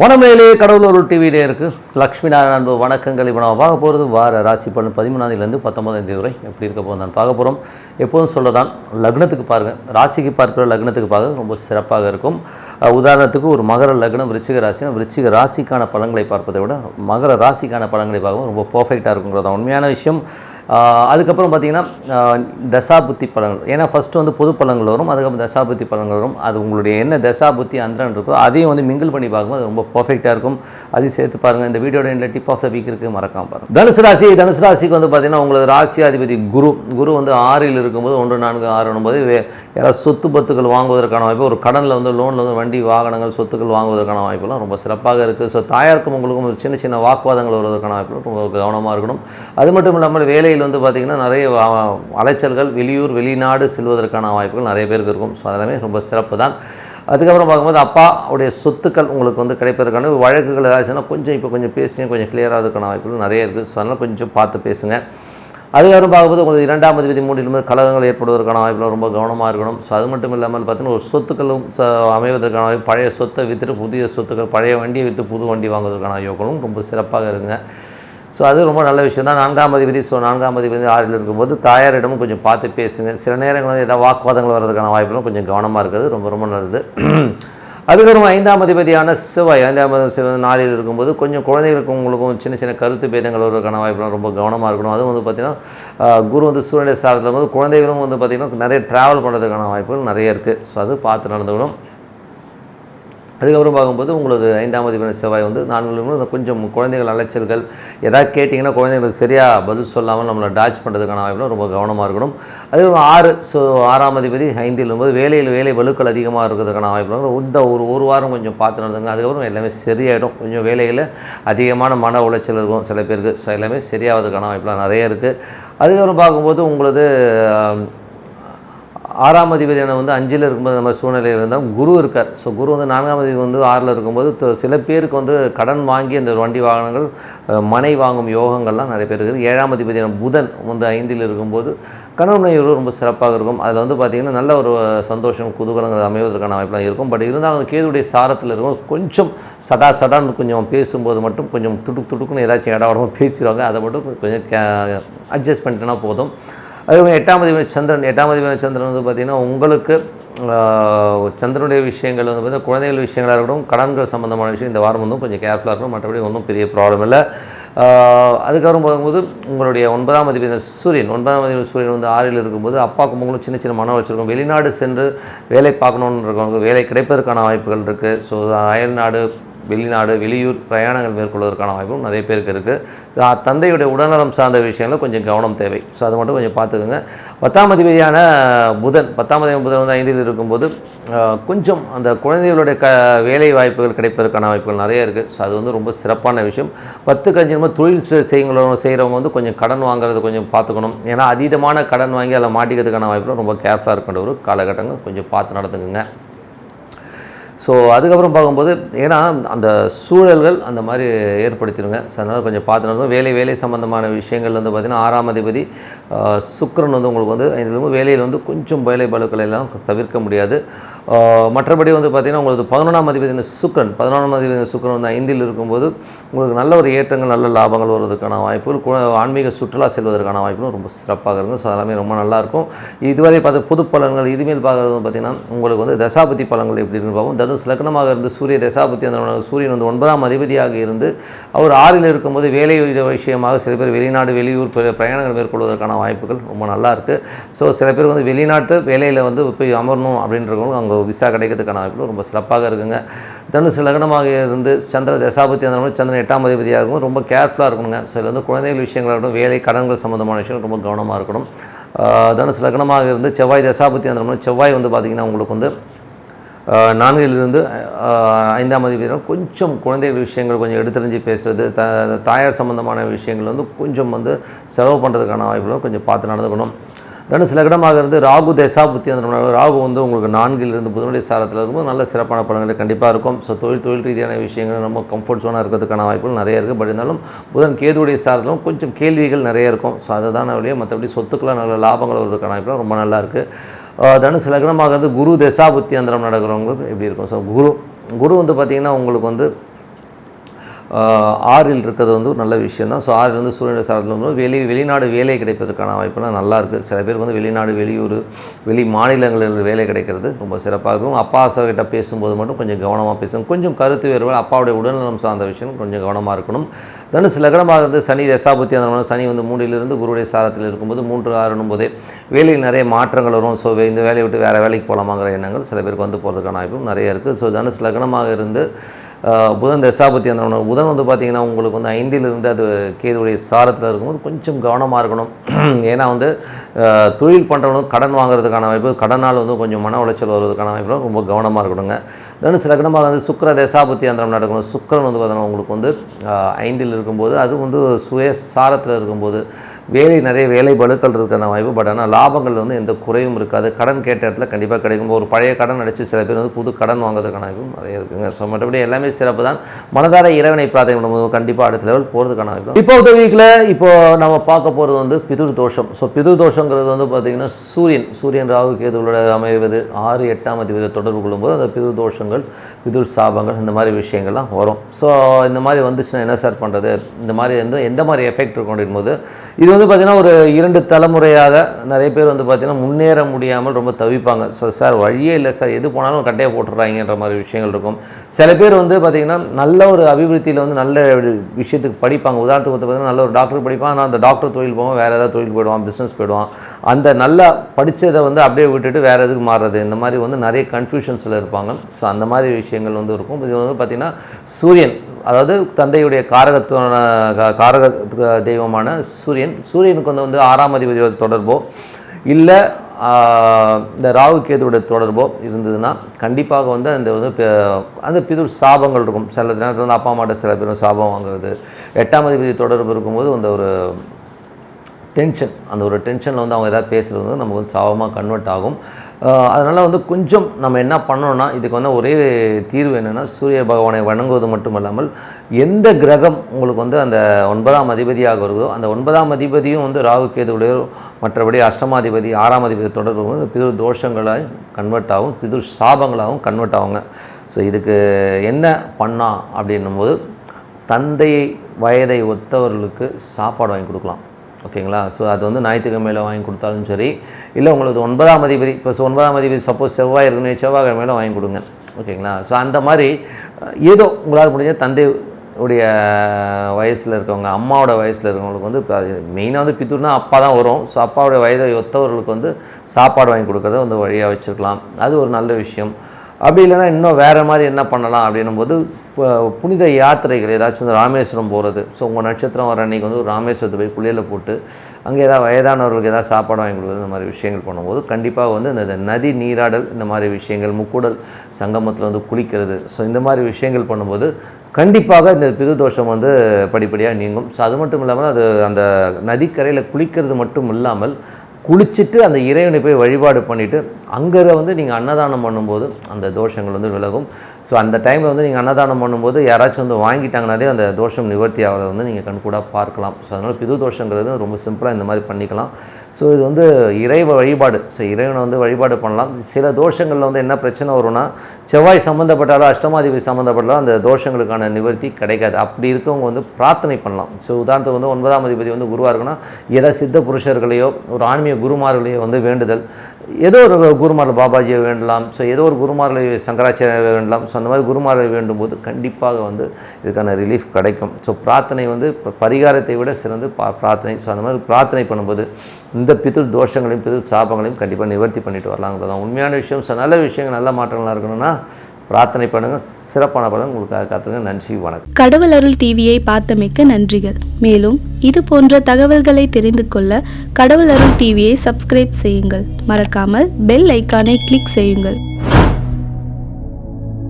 வனமேலே கடவுளூர் டிவியிலே இருக்குது லக்ஷ்மி நாராயண அன்பு வணக்கங்கள். இப்போ நான் பார்க்க போகிறது வார ராசி பலன் பதிமூணாந்தேதியிலேருந்து பத்தொன்பதாம் தேதி வரை எப்படி இருக்க போகுது நான் பார்க்க போகிறோம். எப்போதும் சொல்லதான் லக்னத்துக்கு பாருங்கள் ராசிக்கு பார்க்குற லக்னத்துக்கு பார்க்க ரொம்ப சிறப்பாக இருக்கும். உதாரணத்துக்கு ஒரு மகர லக்னம் விருச்சிக ராசினா விருச்சிக ராசிக்கான பலன்களை பார்ப்பதை விட மகர ராசிக்கான பலன்களை பார்க்கவும் ரொம்ப பர்ஃபெக்டாக இருக்குங்கிறது உண்மையான விஷயம். அதுக்கப்புறம் பார்த்தீங்கன்னா தசாபுத்தி பலன்கள். ஏன்னா ஃபஸ்ட்டு வந்து பொது பலன்கள் வரும். அதுக்கப்புறம் தசாபுத்தி பலன்கள் வரும். அது உங்களுடைய என்ன தசாபுத்தி அந்தரன் இருக்கோ அதையும் வந்து மிங்கிள் பண்ணி பார்க்கும்போது அது ரொம்ப பர்ஃபெக்டாக இருக்கும். அதையும் சேர்த்து பாருங்கள் இந்த வீடியோட இந்த டிப் ஆஃப் த வீக் இருக்குது மறக்காம பாருங்கள் தனுசு ராசி தனுசு ராசிக்கு வந்து பார்த்தீங்கன்னா உங்களது ராசி அதிபதி குரு குரு வந்து ஆறில் இருக்கும்போது ஒன்று நான்கு ஆறு ஒன்பது யாராவது சொத்து பத்துக்கள் வாங்குவதற்கான வாய்ப்பு ஒரு கடனில் வந்து லோனில் வந்து வண்டி வாகனங்கள் சொத்துக்கள் வாங்குவதற்கான வாய்ப்புலாம் ரொம்ப சிறப்பாக இருக்குது ஸோ தாயாருக்கும் உங்களுக்கும் ஒரு சின்ன சின்ன வாக்குவாதங்கள் வருவதற்கான வாய்ப்புகள் ரொம்ப கவனமாக இருக்கணும். அது மட்டும் இல்லாமல் வேலையில் வந்து பார்த்திங்கன்னா நிறைய அலைச்சல்கள் வெளியூர் வெளிநாடு செல்வதற்கான வாய்ப்புகள் நிறைய பேருக்கு இருக்கும். ஸோ அதெல்லாமே ரொம்ப சிறப்பு தான் அதுக்கப்புறம் பார்க்கும்போது அப்பா உடைய சொத்துக்கள் உங்களுக்கு வந்து கிடைப்பதற்கான வழக்குகள் ஏதாச்சுன்னா கொஞ்சம் இப்போ கொஞ்சம் பேசி கொஞ்சம் கிளியராக இருக்கான வாய்ப்புகள் நிறைய இருக்குது ஸோ அதனால் கொஞ்சம் பார்த்து பேசுங்க. அதுக்கப்புறம் பார்க்கும்போது உங்களுக்கு இரண்டாம் அதிபதி மூன்றிலிருந்து கலகங்கள் ஏற்படுவதற்கான வாய்ப்புகள் ரொம்ப கவனமாக இருக்கணும். ஸோ அது மட்டும் இல்லாமல் பார்த்தீங்கன்னா ஒரு சொத்துக்களும் ச- அமைவதற்கான வாய்ப்பு பழைய சொத்தை விற்றுட்டு புதிய சொத்துக்கள் பழைய வண்டியை விற்று புது வண்டி வாங்குவதற்கான யோகங்களும் ரொம்ப சிறப்பாக இருங்க ஸோ அது ரொம்ப நல்ல விஷயம் தான். நான்காம் அதிபதி ஸோ நான்காம் அதிபதி ஆறில் இருக்கும்போது தாயாரிடமும் கொஞ்சம் பார்த்து பேசுங்க. சில நேரங்கள் வந்து ஏதாவது வாக்குவாதங்கள் வர்றதுக்கான வாய்ப்புகளும் கொஞ்சம் கவனமாக இருக்கிறது. ரொம்ப ரொம்ப நல்லது. அதுக்கப்புறம் ஐந்தாம் அதிபதியான செவ்வாய் ஐந்தாம் அதிபதி செவ்வாய் நாளில் இருக்கும்போது கொஞ்சம் குழந்தைகளுக்கும் உங்களுக்கும் சின்ன சின்ன கருத்து பேதங்கள் வருவதற்கான வாய்ப்புலாம் ரொம்ப கவனமாக இருக்கணும். அதுவும் வந்து பார்த்திங்கன்னா குரு வந்து சூழ்நிலை சாரத்தில் வந்து குழந்தைகளும் வந்து பார்த்திங்கன்னா நிறைய ட்ராவல் பண்ணுறதுக்கான வாய்ப்புகள் நிறைய இருக்குது ஸோ அது பார்த்து நடந்துக்கணும். அதுக்கப்புறம் பார்க்கும்போது உங்களுக்கு ஐந்தாம் அதிபதி செவ்வாய் வந்து நான்கு கொஞ்சம் குழந்தைகள் அலைச்சல்கள் எதாவது கேட்டிங்கன்னா குழந்தைங்களுக்கு சரியாக பதில் சொல்லாமல் நம்மளை டாச் பண்ணுறதுக்கான வாய்ப்புலாம் ரொம்ப கவனமாக இருக்கணும். அதுக்கப்புறம் ஆறு ஸோ ஆறாம் அதிபதி ஐந்தில் போது வேலையில் வேலை வலுக்கள் அதிகமாக இருக்கிறதுக்கான வாய்ப்புலாம் இந்த ஒரு ஒரு வாரம் கொஞ்சம் பார்த்து நடந்துங்க. அதுக்கப்புறம் எல்லாமே சரியாயிடும். கொஞ்சம் வேலையில் அதிகமான மன உளைச்சல் இருக்கும் சில பேருக்கு. ஸோ எல்லாமே சரியாகிறதுக்கான வாய்ப்புலாம் நிறைய இருக்குது அதுக்கப்புறம் பார்க்கும்போது உங்களது ஆறாம் அதிபதியான வந்து அஞ்சில் இருக்கும்போது நம்ம சூழ்நிலையில் இருந்தால் குரு இருக்கார். ஸோ குரு வந்து நான்காம் அதிபதி வந்து ஆறில் இருக்கும்போது சில பேருக்கு வந்து கடன் வாங்கி அந்த வண்டி வாகனங்கள் மனை வாங்கும் யோகங்கள்லாம் நிறைய பேர் இருக்குது. ஏழாம் அதிபதியான புதன் வந்து ஐந்தில் இருக்கும்போது கணவன் மனைவி ரொம்ப சிறப்பாக இருக்கும். அதில் வந்து பார்த்திங்கன்னா நல்ல ஒரு சந்தோஷம் குதூகலங்கள் அமைவதற்கான வாய்ப்புலாம் இருக்கும். பட் இருந்தாலும் அந்த கேதுடைய சாரத்தில் இருக்கும் கொஞ்சம் சடா சடான்னு கொஞ்சம் பேசும்போது மட்டும் கொஞ்சம் துடுக்கு துடுக்குன்னு ஏதாச்சும் இடம் உடம்பு பேசிடுவாங்க. அதை மட்டும் கொஞ்சம் அட்ஜஸ்ட் பண்ணிட்டோன்னா போதும். அதுக்கப்புறம் எட்டாம் அதிபதி சந்திரன் எட்டாம் அதிபதி சந்திரன் வந்து பார்த்திங்கன்னா உங்களுக்கு சந்திரனுடைய விஷயங்கள் வந்து பார்த்தீங்கன்னா குழந்தைகள் விஷயங்களாக இருக்கட்டும் கடன்கள் சம்மந்தமான விஷயம் இந்த வாரம் வந்து கொஞ்சம் கேர்ஃபுல்லாக இருக்கணும். மற்றபடி ஒன்றும் பெரிய ப்ராப்ளம் இல்லை. அதுக்கப்புறம் பார்க்கும்போது உங்களுடைய ஒன்பதாம் அதிபதி சூரியன் ஒன்பதாம் அதிபதி சூரியன் வந்து ஆறில் இருக்கும்போது அப்பாவுக்கு உங்களுக்கு சின்ன சின்ன மன வச்சுருக்கோம் வெளிநாடு சென்று வேலை பார்க்கணுன்னு இருக்கவங்க வேலை கிடைப்பதற்கான வாய்ப்புகள் இருக்குது ஸோ அயல்நாடு வெளிநாடு வெளியூர் பிரயாணங்கள் மேற்கொள்வதற்கான வாய்ப்பும் நிறைய பேருக்கு இருக்குது தந்தையுடைய உடல்நலம் சார்ந்த விஷயங்கள் கொஞ்சம் கவனம் தேவை. ஸோ அதை மட்டும் கொஞ்சம் பார்த்துக்கோங்க. பத்தாம் அதிபதியான புதன் பத்தாம் அதிபதி புதன் வந்து ஐந்தில் இருக்கும்போது கொஞ்சம் அந்த குழந்தைகளுடைய க வேலை வாய்ப்புகள் கிடைப்பதற்கான வாய்ப்புகள் நிறைய இருக்குது ஸோ அது வந்து ரொம்ப சிறப்பான விஷயம். பத்து கஞ்சி தொழில் செ- செய்கிறவங்க வந்து கொஞ்சம் கடன் வாங்குறது கொஞ்சம் பார்த்துக்கணும். ஏன்னா அதீதமான கடன் வாங்கி அதில் மாட்டிக்கிறதுக்கான வாய்ப்புகள் ரொம்ப கேர்ஃபுல்லாக இருக்கின்ற ஒரு காலகட்டங்கள் கொஞ்சம் பார்த்து நடந்துக்குங்க. ஸோ அதுக்கப்புறம் பார்க்கும்போது ஏன்னா அந்த சூழல்கள் அந்த மாதிரி ஏற்படுத்திடுங்க. ஸோ அதனால் கொஞ்சம் பார்த்து நடந்தோம் வேலை வேலை சம்மந்தமான விஷயங்கள் வந்து பார்த்திங்கன்னா ஆறாம் அதிபதி சுக்கரன் சுக்கிரன் வந்து உங்களுக்கு வந்து இதில் வேலையில் வந்து கொஞ்சம் வேலை பலுக்களை எல்லாம் தவிர்க்க முடியாது. மற்றபடி வந்து பார்த்திங்கன்னா உங்களுக்கு பதினொன்றாம் அதிபதி சுக்கரன். பதினொன்றாம் அதிபதி சுக்கரன் வந்து ஐந்தில் இருக்கும்போது உங்களுக்கு நல்ல ஒரு ஏற்றங்கள் நல்ல லாபங்கள் வருவதற்கான வாய்ப்புகள் கு- ஆன்மீக சுற்றுலா செல்வதற்கான வாய்ப்புகளும் ரொம்ப சிறப்பாக இருக்கும். ஸோ அதெல்லாமே ரொம்ப நல்லாயிருக்கும் இதுவரை பார்த்து புது பலன்கள் இதுமேல் பார்க்குறது பார்த்திங்கன்னா உங்களுக்கு வந்து தசாபதி பலன்கள் எப்படி இருக்குன்னு பார்ப்போம். தனுஷ் லக்னமாக இருந்து சூரிய தசாபதி அந்த சூரியன் வந்து ஒன்பதாம் அதிபதியாக இருந்து அவர் ஆறில் இருக்கும்போது வேலை விஷயமாக சில பேர் வெளிநாடு வெளியூர் பிரயாணங்கள் மேற்கொள்வதற்கான வாய்ப்புகள் ரொம்ப நல்லா இருக்குது ஸோ சில பேர் வந்து வெளிநாட்டு வேலையில் வந்து போய் அமரணும் அப்படின்றவங்க அங்கே விசா கிடைக்கிறதுக்கான வாய்ப்புகள் ரொம்ப சிறப்பாக இருக்குங்க. தனுசு லக்னமாக இருந்து சந்திர தசாபதி அந்த மாதிரி சந்திரன் எட்டாம் அதிபதியாக இருக்கும் ரொம்ப கேர்ஃபுல்லாக இருக்கணுங்க. ஸோ இதில் வந்து குழந்தைகள் விஷயங்களாக இருக்கட்டும் வேலை கடன்கள் சம்மந்தமான விஷயங்கள் ரொம்ப கவனமாக இருக்கணும். தனுசு லக்னமாக இருந்து செவ்வாய் தசாபதி அந்த மாதிரி செவ்வாய் வந்து பார்த்திங்கன்னா உங்களுக்கு வந்து நான்கிலிருந்து ஐந்தாம் அதிபதி கொஞ்சம் குழந்தைகள் விஷயங்கள் கொஞ்சம் எடுத்துரிஞ்சு பேசுகிறது த தாயார் சம்மந்தமான விஷயங்கள் வந்து கொஞ்சம் வந்து செலவு பண்ணுறதுக்கான வாய்ப்புகளும் கொஞ்சம் பார்த்து நடந்துக்கணும். தனுசு லக்னமாக இருந்து ராகு தசாபுத்தி அந்த ராகு வந்து உங்களுக்கு நான்கிலிருந்து புதனுடைய சாரத்தில் இருக்கும்போது நல்ல சிறப்பான பலன்கள் கண்டிப்பாக இருக்கும். ஸோ தொழில் தொழில் ரீதியான விஷயங்கள் நம்ம கம்ஃபர்ட் ஜோனாக இருக்கிறதுக்கான வாய்ப்புகள் நிறைய இருக்குது பட் இருந்தாலும் புதன் கேதுடைய சாரத்திலும் கொஞ்சம் கேள்விகள் நிறைய இருக்கும். ஸோ அதை தான் வழியே மற்றபடி சொத்துக்கெல்லாம் நல்ல லாபங்கள் வருவதற்கான வாய்ப்புகள் ரொம்ப நல்லா இருக்குது ஆஹ் தனுசு லக்னமாகிறது குரு தசாபுத்தி அந்தரம் நடக்கிறவங்களுக்கு எப்படி இருக்கும்? ஸோ குரு குரு வந்து பார்த்திங்கன்னா உங்களுக்கு வந்து ஆறில் இருக்கிறது வந்து ஒரு நல்ல விஷயம் தான் ஸோ ஆறிலிருந்து வந்து சூரியனுடைய சாரத்தில் வந்து வெளி வெளிநாடு வேலை கிடைப்பதற்கான வாய்ப்புலாம் நல்லா இருக்குது சில பேருக்கு வந்து வெளிநாடு வெளியூர் வெளி மாநிலங்களில் வேலை கிடைக்கிறது ரொம்ப சிறப்பாக இருக்கும் அப்பா கிட்ட பேசும்போது மட்டும் கொஞ்சம் கவனமாக பேசணும் கொஞ்சம் கருத்து வேறுபாடு அப்பாவுடைய உடல்நலம் சார்ந்த விஷயம் கொஞ்சம் கவனமாக இருக்கணும். தனுசு லக்னமாக இருந்து சனி தசாபத்தி அந்த சனி வந்து மூன்றிலிருந்து குருடைய சாரத்தில் இருக்கும்போது மூன்று ஆறுனும் போதே வேலையில் நிறைய மாற்றங்கள் வரும். ஸோ இந்த வேலையை விட்டு வேறு வேலைக்கு போகலாமாங்கிற எண்ணங்கள் சில பேருக்கு வந்து போகிறதுக்கான வாய்ப்பும் நிறைய இருக்குது ஸோ தனுசு லக்னமாக இருந்து புதன் தசாபதி அந்த புதன் வந்து பார்த்திங்கன்னா உங்களுக்கு வந்து ஐந்திலிருந்து அது கேதுடைய சாரத்தில் இருக்கும்போது கொஞ்சம் கவனமாக இருக்கணும். ஏன்னா வந்து தொழில் பண்ணுறவங்க கடன் வாங்குறதுக்கான வாய்ப்பு கடனால் வந்து கொஞ்சம் மன உளைச்சல் வருவதற்கான வாய்ப்பு ரொம்ப கவனமாக இருக்கணுங்க. தனுசு லக்னமாக வந்து சுக்கர தசாபத்தி அந்தரம் நடக்கணும். சுக்கரன் வந்து பார்த்தோன்னா உங்களுக்கு வந்து ஐந்தில் இருக்கும்போது அது வந்து சுய சாரத்தில் இருக்கும்போது வேலை நிறைய வேலை பலுக்கள் இருக்கிற வாய்ப்பு பட் ஆனால் லாபங்கள் வந்து எந்த குறையும் இருக்காது. கடன் கேட்ட இடத்துல கண்டிப்பாக கிடைக்கும். ஒரு பழைய கடன் அடித்து சில பேர் வந்து புது கடன் வாங்குறதுக்கான வாய்ப்பும் நிறைய இருக்குங்க. ஸோ மற்றபடி எல்லாமே சிறப்பு தான். மனதார இறைவனை பிரார்த்தனை பண்ணும்போது கண்டிப்பாக அடுத்த லெவல் போகிறதுக்கான வாய்ப்பு. இப்போ இந்த வீக்கில் இப்போது நம்ம பார்க்க போகிறது வந்து பிதுர் தோஷம். ஸோ பிதுர் தோஷங்கிறது வந்து பார்த்திங்கன்னா சூரியன். சூரியன் ராகு கேதுகளோட அமைவது ஆறு எட்டாம் அதிபதி தொடர்பு கொள்ளும்போது அந்த பிதுர் தோஷம் தோஷங்கள் விதுல் சாபங்கள் இந்த மாதிரி விஷயங்கள்லாம் வரும். ஸோ இந்த மாதிரி வந்துச்சுன்னா என்ன சார் பண்ணுறது இந்த மாதிரி வந்து எந்த மாதிரி எஃபெக்ட் இருக்கும் போது இது வந்து பார்த்திங்கன்னா ஒரு இரண்டு தலைமுறையாக நிறைய பேர் வந்து பார்த்திங்கன்னா முன்னேற முடியாமல் ரொம்ப தவிப்பாங்க. ஸோ சார் வழியே இல்லை சார் எது போனாலும் கட்டையை போட்டுடுறாங்கன்ற மாதிரி விஷயங்கள் இருக்கும். சில பேர் வந்து பார்த்திங்கன்னா நல்ல ஒரு அபிவிருத்தியில் வந்து நல்ல விஷயத்துக்கு படிப்பாங்க. உதாரணத்துக்கு வந்து பார்த்திங்கன்னா நல்ல ஒரு டாக்டர் படிப்பான். ஆனால் அந்த டாக்டர் தொழில் போவோம் வேறு ஏதாவது தொழில் போயிடுவான் பிஸ்னஸ் போயிடுவான். அந்த நல்லா படித்ததை வந்து அப்படியே விட்டுட்டு வேறு எதுக்கு மாறுறது? இந்த மாதிரி வந்து நிறைய கன்ஃபியூஷன்ஸில் இருப்பாங்க. ஸோ அந்த அந்த மாதிரி விஷயங்கள் வந்து இருக்கும். இது வந்து பார்த்திங்கன்னா சூரியன் அதாவது தந்தையுடைய காரகத்துவ காரக தெய்வமான சூரியன். சூரியனுக்கு வந்து வந்து ஆறாம் அதிபதி தொடர்போ இல்லை இந்த ராகு கேதுவுடைய தொடர்போ இருந்ததுன்னா கண்டிப்பாக வந்து அந்த வந்து அந்த பிதுர் சாபங்கள் இருக்கும். சில நேரத்தில் வந்து அப்பா அம்மாட்ட சில பேரும் சாபம் வாங்குறது. எட்டாம் அதிபதி தொடர்பு இருக்கும்போது அந்த ஒரு டென்ஷன் அந்த ஒரு டென்ஷனில் வந்து அவங்க எதாவது பேசுகிறது வந்து நமக்கு வந்து சாபமாக கன்வெர்ட் ஆகும். அதனால் வந்து கொஞ்சம் நம்ம என்ன பண்ணோம்னா இதுக்கு வந்து ஒரே தீர்வு என்னென்னா சூரிய பகவானை வணங்குவது மட்டும் இல்லாமல் எந்த கிரகம் உங்களுக்கு வந்து அந்த ஒன்பதாம் அதிபதியாக வருதோ அந்த ஒன்பதாம் அதிபதியும் வந்து ராகு கேதுடைய மற்றபடி அஷ்டமாதிபதி ஆறாம் அதிபதி தொடர்பு வந்து பிதுர் தோஷங்களாக கன்வெர்ட் ஆகும் பிதுர் சாபங்களாகவும் கன்வெர்ட் ஆகுங்க ஸோ இதுக்கு என்ன பண்ணா அப்படின்னும் போது தந்தையை வயதை ஒத்தவர்களுக்கு சாப்பாடு வாங்கி கொடுக்கலாம். ஓகேங்களா? ஸோ அது வந்து ஞாயிற்றுக்கிழமையில் வாங்கி கொடுத்தாலும் சரி இல்லை உங்களுக்கு ஒன்பதாம் அதிபதி இப்போ ஒன்பதாம் அதிபதி சப்போஸ் செவ்வாய் இருக்குன்னு செவ்வாய்க்கிழமையில வாங்கி கொடுங்க. ஓகேங்களா? ஸோ அந்த மாதிரி ஏதோ உங்களால் முடிஞ்ச தந்தை உடைய வயசில் இருக்கவங்க அம்மாவோட வயசில் இருக்கவங்களுக்கு வந்து இப்போ மெயினாக வந்து பித்தூர்னா அப்பா தான் வரும். ஸோ அப்பாவோட வயதை ஒத்தவர்களுக்கு வந்து சாப்பாடு வாங்கி கொடுக்கறத வந்து வழியாக வச்சுருக்கலாம் அது ஒரு நல்ல விஷயம். அப்படி இல்லைன்னா இன்னும் வேறு மாதிரி என்ன பண்ணலாம் அப்படின்னும் போது இப்போ புனித யாத்திரைகள் ஏதாச்சும் இந்த ராமேஸ்வரம் போகிறது ஸோ உங்கள் நட்சத்திரம் வர அன்றைக்கி வந்து ஒரு ராமேஸ்வரத்தை போய் புள்ளியில் போட்டு அங்கே ஏதாவது வயதானவர்களுக்கு ஏதாவது சாப்பாடு வாங்கி கொடுக்குறது இந்த மாதிரி விஷயங்கள் பண்ணும்போது கண்டிப்பாக வந்து இந்த இந்த நதி நீராடல் இந்த மாதிரி விஷயங்கள் முக்கூடல் சங்கமத்தில் வந்து குளிக்கிறது. ஸோ இந்த மாதிரி விஷயங்கள் பண்ணும்போது கண்டிப்பாக இந்த பிதுதோஷம் வந்து படிப்படியாக நீங்கும். ஸோ அது மட்டும் இல்லாமல் அது அந்த நதிக்கரையில் குளிக்கிறது மட்டும் இல்லாமல் குளிச்சுட்டு அந்த இறைவனை போய் வழிபாடு பண்ணிவிட்டு அங்கே வந்து நீங்கள் அன்னதானம் பண்ணும்போது அந்த தோஷங்கள் வந்து விலகும். ஸோ அந்த டைமில் வந்து நீங்கள் அன்னதானம் பண்ணும்போது யாராச்சும் வந்து வாங்கிட்டாங்கனாலே அந்த தோஷம் நிவர்த்தி ஆகிறத வந்து நீங்கள் கண்கூடாக பார்க்கலாம். ஸோ அதனால் பிது தோஷங்கிறது ரொம்ப சிம்பிளாக இந்த மாதிரி பண்ணிக்கலாம். ஸோ இது வந்து இறை வழிபாடு. ஸோ இறைவனை வந்து வழிபாடு பண்ணலாம். சில தோஷங்களில் வந்து என்ன பிரச்சனை வரும்னா செவ்வாய் சம்மந்தப்பட்டாலோ அஷ்டமாதிபதி சம்மந்தப்பட்டாலும் அந்த தோஷங்களுக்கான நிவர்த்தி கிடைக்காது. அப்படி இருக்கவங்க வந்து பிரார்த்தனை பண்ணலாம். ஸோ உதாரணத்துக்கு வந்து ஒன்பதாம் அதிபதி வந்து குருவாக இருக்குன்னா ஏதாவது சித்த புருஷர்களையோ ஒரு ஆன்மீக குருமார்களையே வந்து வேண்டுதல். ஏதோ ஒரு குருமார்கள் பாபாஜியை வேண்டலாம். ஸோ ஏதோ ஒரு குருமார்களை சங்கராச்சாரியை வேண்டலாம். ஸோ அந்த மாதிரி குருமார்களை வேண்டும் போது கண்டிப்பாக வந்து இதுக்கான ரிலீஃப் கிடைக்கும். ஸோ பிரார்த்தனை வந்து ப- பரிகாரத்தை விட சிறந்து பா பிரார்த்தனை. ஸோ அந்த மாதிரி பிரார்த்தனை பண்ணும்போது இந்த பிதிர் தோஷங்களையும் பிதிர் சாபங்களையும் கண்டிப்பாக நிவர்த்தி பண்ணிட்டு வரலாங்கிறது தான் உண்மையான விஷயம் நல்ல விஷயங்கள் நல்ல மாற்றங்களாக இருக்கணும்னா பிரார்த்தனை பண்ணுங்கள் சிறப்பான பலன் உங்களுக்காக காத்துங்க நன்றி வணக்கம். கடவுள் அருள் டிவியை பார்த்தமைக்க நன்றிகள். மேலும் இது போன்ற தகவல்களை தெரிந்து கொள்ள கடவுள் அருள் டிவியை சப்ஸ்கிரைப் செய்யுங்கள். மறக்காமல் பெல் ஐக்கானை கிளிக் செய்யுங்கள்.